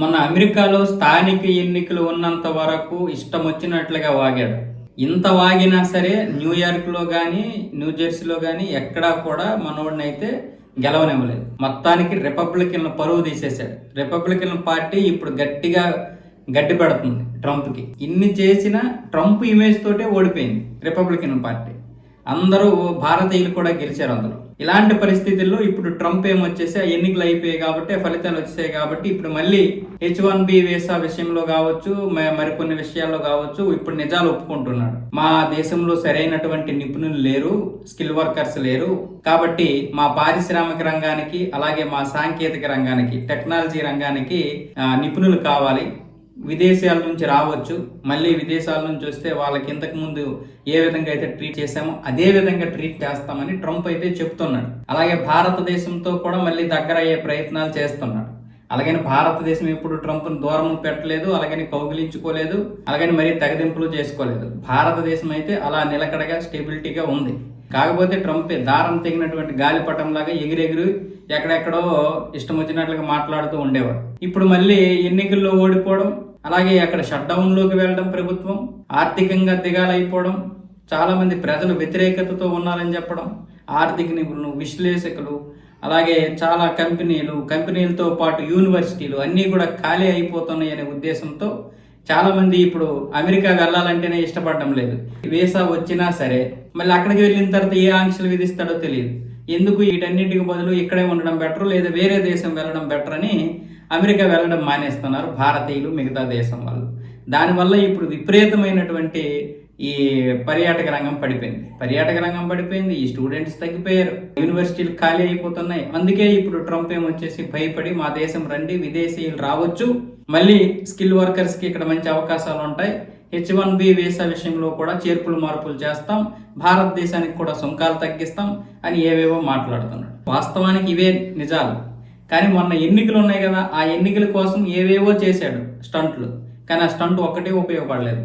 మన అమెరికాలో స్థానిక ఎన్నికలు ఉన్నంత వరకు ఇష్టం వచ్చినట్లుగా వాగాడు. ఇంత వాగినా సరే న్యూయార్క్లో కానీ న్యూజెర్సీలో కానీ ఎక్కడా కూడా మనోడిని అయితే గెలవనివ్వలేదు. మొత్తానికి రిపబ్లికన్ల పరువు తీసేశాడు. రిపబ్లికన్ పార్టీ ఇప్పుడు గట్టిగా గడ్డి పెడుతుంది ట్రంప్కి. ఇన్ని చేసిన ట్రంప్ ఇమేజ్ తోటే ఓడిపోయింది రిపబ్లికన్ పార్టీ. అందరూ భారతీయులు కూడా గెలిచారు అందులో. ఇలాంటి పరిస్థితుల్లో ఇప్పుడు ట్రంప్ ఏమొచ్చేసి ఎన్నికలు అయిపోయాయి కాబట్టి ఫలితాలు వచ్చాయి కాబట్టి ఇప్పుడు మళ్ళీ హెచ్ వన్ బి వీసా విషయంలో కావచ్చు మరికొన్ని విషయాల్లో కావచ్చు ఇప్పుడు నిజాలు ఒప్పుకుంటున్నాడు. మా దేశంలో సరైనటువంటి నిపుణులు లేరు స్కిల్ వర్కర్స్ లేరు. కాబట్టి మా పారిశ్రామిక రంగానికి అలాగే మా సాంకేతిక రంగానికి టెక్నాలజీ రంగానికి నిపుణులు కావాలి. విదేశాల నుంచి రావచ్చు. మళ్ళీ విదేశాల నుంచి వస్తే వాళ్ళకి ఇంతకు ముందు ఏ విధంగా అయితే ట్రీట్ చేశామో అదే విధంగా ట్రీట్ చేస్తామని ట్రంప్ అయితే చెప్తున్నాడు. అలాగే భారతదేశంతో కూడా మళ్ళీ దగ్గర అయ్యే ప్రయత్నాలు చేస్తున్నాడు. అలాగని భారతదేశం ఎప్పుడు ట్రంప్ను దూరం పెట్టలేదు అలాగని కౌగిలించుకోలేదు అలాగని మరీ తెగదింపులు చేసుకోలేదు. భారతదేశం అయితే అలా నిలకడగా స్టెబిలిటీగా ఉంది. కాకపోతే ట్రంప్ దారం తెగినటువంటి గాలిపటంలాగా ఎగిరెగిరి ఎక్కడెక్కడో ఇష్టం వచ్చినట్లుగా మాట్లాడుతూ ఉండేవాడు. ఇప్పుడు మళ్ళీ ఎన్నికల్లో ఓడిపోవడం అలాగే అక్కడ షట్లోకి వెళ్ళడం ప్రభుత్వం ఆర్థికంగా దిగాలైపోవడం చాలా మంది ప్రజలు వ్యతిరేకతతో ఉన్నారని చెప్పడం ఆర్థిక నిపుణులు విశ్లేషకులు అలాగే చాలా కంపెనీలు కంపెనీలతో పాటు యూనివర్సిటీలు అన్నీ కూడా ఖాళీ అయిపోతున్నాయి అనే ఉద్దేశంతో చాలామంది ఇప్పుడు అమెరికా వెళ్ళాలంటేనే ఇష్టపడడం లేదు. వీసా వచ్చినా సరే మళ్ళీ అక్కడికి వెళ్ళిన తర్వాత ఏ ఆంక్షలు విధిస్తాడో తెలియదు. ఎందుకు వీటన్నిటికి బదులు ఇక్కడే ఉండడం బెటర్ లేదా వేరే దేశం వెళ్ళడం బెటర్ అని అమెరికా వెళ్ళడం మానేస్తున్నారు భారతీయులు మిగతా దేశం వాళ్ళు. దానివల్ల ఇప్పుడు విపరీతమైనటువంటి ఈ పర్యాటక రంగం పడిపోయింది. పర్యాటక రంగం పడిపోయింది ఈ స్టూడెంట్స్ తగ్గిపోయారు యూనివర్సిటీలు ఖాళీ అయిపోతున్నాయి. అందుకే ఇప్పుడు ట్రంప్ ఏమొచ్చేసి భయపడి మా దేశం రండి విదేశీయులు రావచ్చు మళ్ళీ స్కిల్ వర్కర్స్కి ఇక్కడ మంచి అవకాశాలు ఉంటాయి. హెచ్ వన్ బి వీసా విషయంలో కూడా చేర్పులు మార్పులు చేస్తాం భారతదేశానికి కూడా సుంకాలు తగ్గిస్తాం అని ఏవేవో మాట్లాడుతున్నాడు వాస్తవానికి ఇవే నిజాలు. కానీ మొన్న ఎన్నికలు ఉన్నాయి కదా ఆ ఎన్నికల కోసం ఏవేవో చేశాడు స్టంట్లు. కానీ ఆ స్టంట్ ఒక్కటే ఉపయోగపడలేదు.